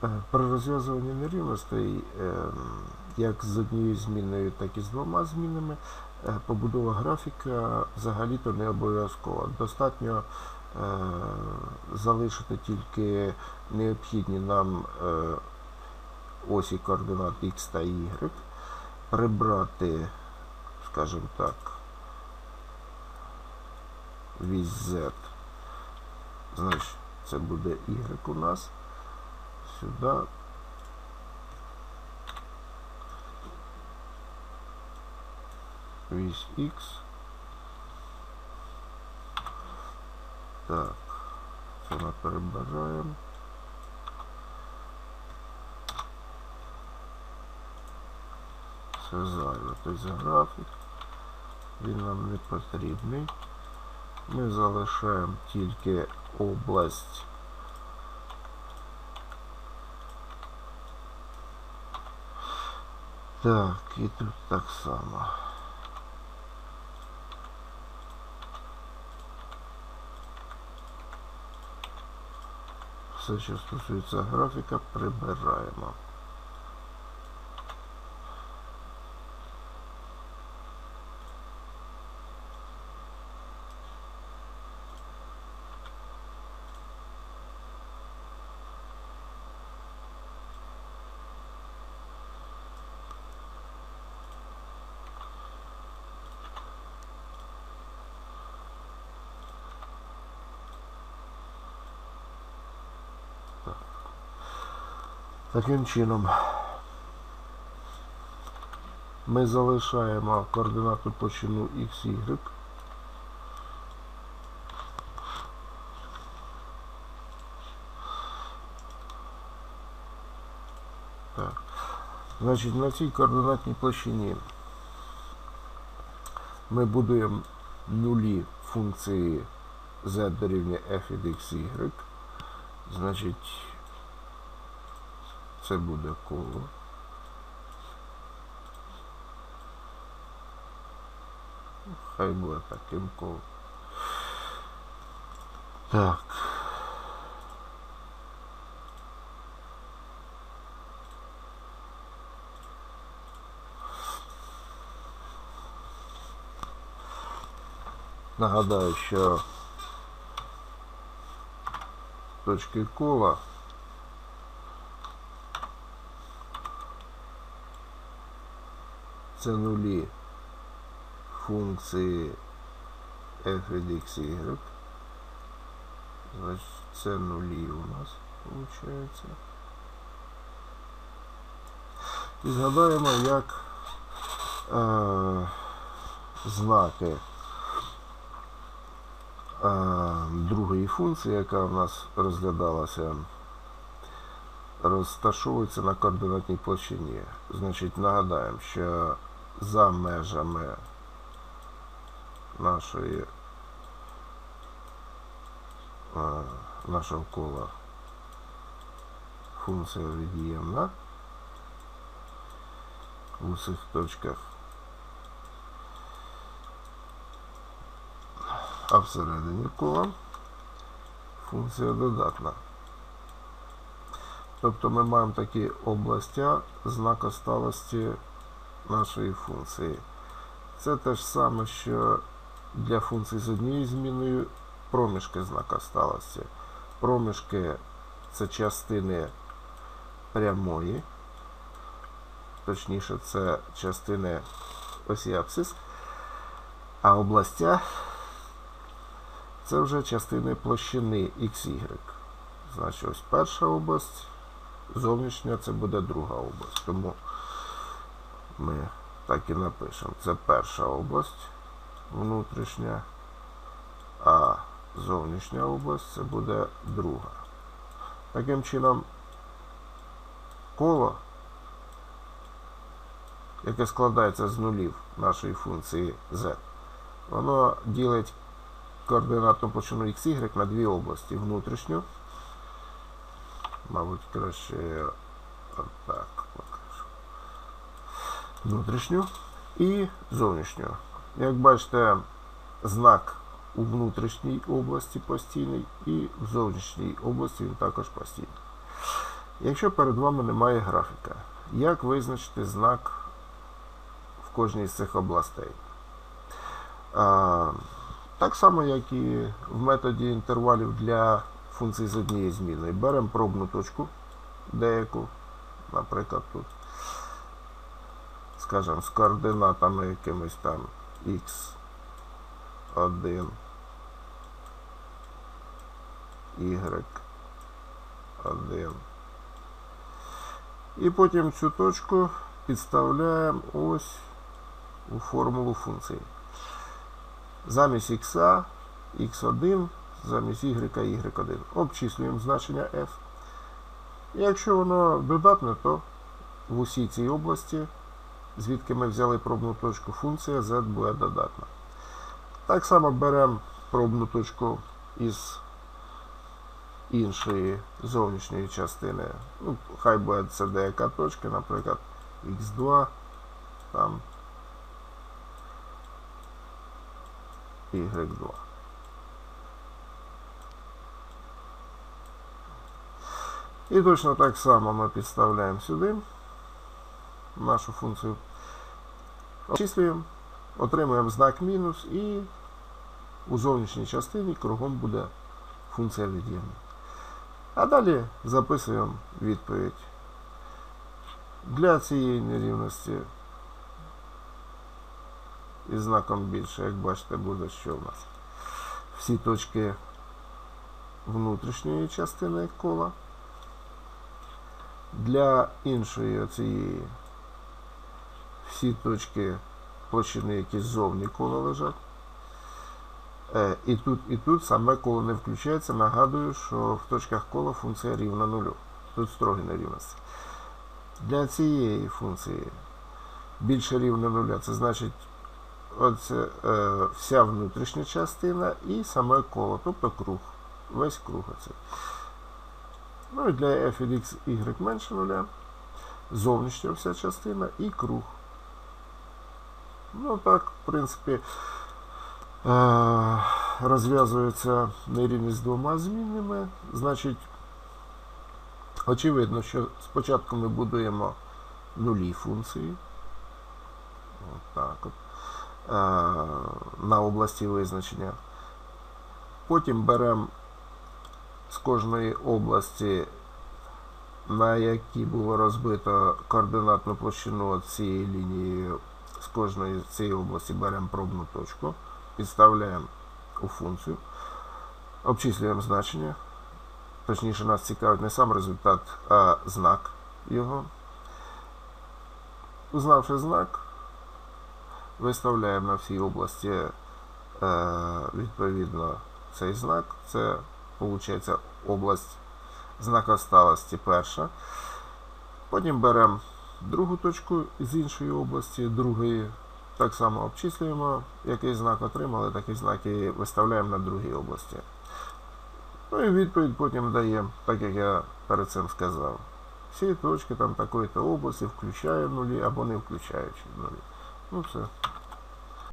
При розв'язуванні нерівностей, е, як з однією зміною, так і з двома змінами, е, побудова графіка взагалі-то не обов'язкова. Достатньо е, залишити тільки необхідні нам осі координат X та Y, прибрати, скажімо так, вісь Z. Значить, це буде Y у нас. Сюди. Вісь X. Так, це ми перебираємо. Це зайве. Тобто графік. Він нам не потрібний. Ми залишаємо тільки область. Так, і тут так само. Все, що стосується графіка, прибираємо. Таким чином ми залишаємо координату почину x, y. Так. Значить, на цій координатній площині ми будуємо нулі функції z дорівнює f від x, y. Значить, це буде коло. Хай буде таким коло. Так. Нагадаю, що точки кола це нулі функції f від x, y. Значить, це нулі у нас виходить. І згадаємо, як е, знаки е, другої функції, яка у нас розглядалася, розташовується на координатній площині. Значить, нагадаємо, що за межами нашої е, нашого кола. Функція від'ємна. В усіх точках, а всередині кола функція додатна. Тобто ми маємо такі області знака сталості нашої функції. Це те ж саме, що для функцій з однією зміною проміжки знака сталості. Проміжки це частини прямої, точніше, це частини осі абсцис, а областя це вже частини площини XY. Значить, ось перша область, зовнішня це буде друга область. Тому ми так і напишемо. Це перша область внутрішня, а зовнішня область це буде друга. Таким чином, коло, яке складається з нулів нашої функції z, воно ділить координатну площину xy на дві області. Внутрішню, мабуть, краще отак. Внутрішню і зовнішню. Як бачите, знак у внутрішній області постійний і в зовнішній області він також постійний. Якщо перед вами немає графіка, як визначити знак в кожній з цих областей? А, так само, як і в методі інтервалів для функцій з однієї змінної. Беремо пробну точку деяку, наприклад, тут, скажімо, з координатами якимись там x1, y1. І потім цю точку підставляємо ось у формулу функції. Замість x, x1, замість y, y1. Обчислюємо значення f. Якщо воно додатне, то в усій цій області, звідки ми взяли пробну точку, функція z буде додатна. Так само беремо пробну точку із іншої зовнішньої частини. Ну, хай буде це деяка точка, наприклад, x2, там y2. І точно так само ми підставляємо сюди нашу функцію. Обчислюємо, отримуємо знак мінус і у зовнішній частині кругом буде функція від'ємна. А далі записуємо відповідь. Для цієї нерівності із знаком більше, як бачите, буде що в нас. Всі точки внутрішньої частини кола. Для іншої цієї всі точки площини, які ззовні кола лежать. Е, І тут, і тут саме коло не включається. Нагадую, що в точках кола функція рівна нулю. Тут строгі нерівності. Для цієї функції більше рівня нуля, це значить оце, е, вся внутрішня частина і саме коло, тобто круг. Весь круг оцей. Ну і для f від x, y менше нуля. Зовнішня вся частина і круг. Ну так, в принципі, е, розв'язується нерівність двома змінними. Значить, очевидно, що спочатку ми будуємо нулі функції. От от. Е, на області визначення. Потім беремо з кожної області, на якій було розбито координатну площину цієї лінії, з кожної цієї області беремо пробну точку, підставляємо у функцію, обчислюємо значення. Точніше, нас цікавить не сам результат, а знак його. Узнавши знак, виставляємо на всій області е, відповідно цей знак. Це виходить область знака сталості перша. Потім беремо другу точку з іншої області, другої. Так само обчислюємо, який знак отримали, такий знак і виставляємо на другій області. Ну і відповідь потім даємо, так як я перед цим сказав. Всі точки там такої-то області включає нулі або не включаючи нулі. Ну все.